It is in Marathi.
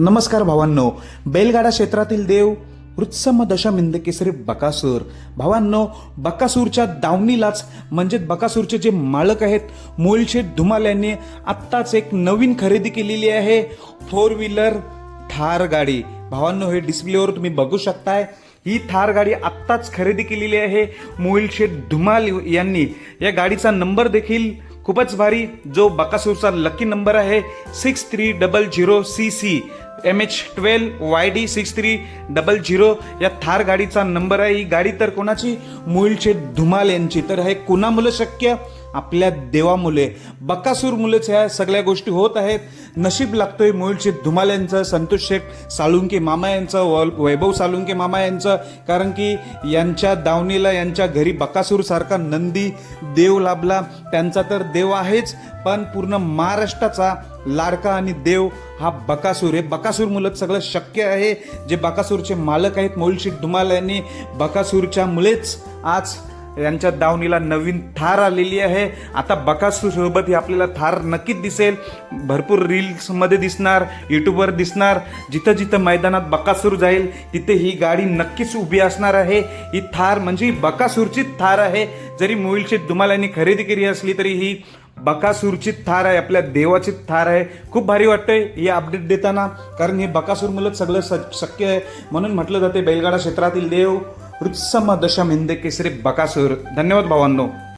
नमस्कार भावांनो. बैलगाडा क्षेत्रातील देव वृत्सम दशमिंद केसरी बकासूर. भावांनो बकासूरच्या दावणीलाच म्हणजे बकासूरचे जे मालक आहेत मोलशेठ धुमाल यांनी आत्ताच एक नवीन खरेदी केलेली आहे फोर व्हीलर थार गाडी. भावांनो हे डिस्प्लेवर तुम्ही बघू शकताय. ही थार गाडी आत्ताच खरेदी केलेली आहे मोहिल शेठ धुमाल यांनी. या गाडीचा नंबर देखील खूपच भारी. जो बकासूरचा लकी नंबर आहे six three double zero C C M H twelve Y D six three double zero या थार गाडीचा नंबर आहे. ही गाडी तर कोणाची? मुळचे धुमाल यांची. तर हे कुणामुळं शक्य? आपल्या देवामुळे. बकासूर मुलेच ह्या सगळ्या गोष्टी होत आहेत. नशीब लागतोय मोहिलशेठ धुमाल यांचं संतोष शेठ साळुंके मामा यांचं व- वैभव साळुंके मामा यांचं. कारण की यांच्या दावणीला यांच्या घरी बकासूरसारखा नंदी देव लाभला. त्यांचा तर देव आहेच पण पूर्ण महाराष्ट्राचा लाडका आणि देव हा बकासूर आहे. बकासूर मुलं सगळं शक्य आहे. जे बकासूरचे मालक आहेत मोहिलशेठ धुमाल यांनी बकासूरच्या मुळेच आज यांच्या दावणीला नवीन थार आलेली आहे. आता बकासूसोबत ही आपल्याला थार नक्कीच दिसेल. भरपूर रील्समध्ये दिसणार यूट्यूबवर दिसणार. जिथं जिथं मैदानात बकासूर जाईल तिथे ही गाडी नक्कीच उभी असणार आहे. ही थार म्हणजे ही थार आहे. जरी मोहिलचे दुमाल यांनी खरेदी केली असली तरी ही बकासूरची थार आहे. आपल्या देवाची थार आहे. खूप भारी वाटतंय हे अपडेट देताना. कारण हे बकासूर मुलं सगळं स- शक्य आहे. म्हणून म्हटलं जाते बैलगाडा क्षेत्रातील देव. वृत्सम दशम हिंद केसरी बकासूर। धन्यवाद भावांनो।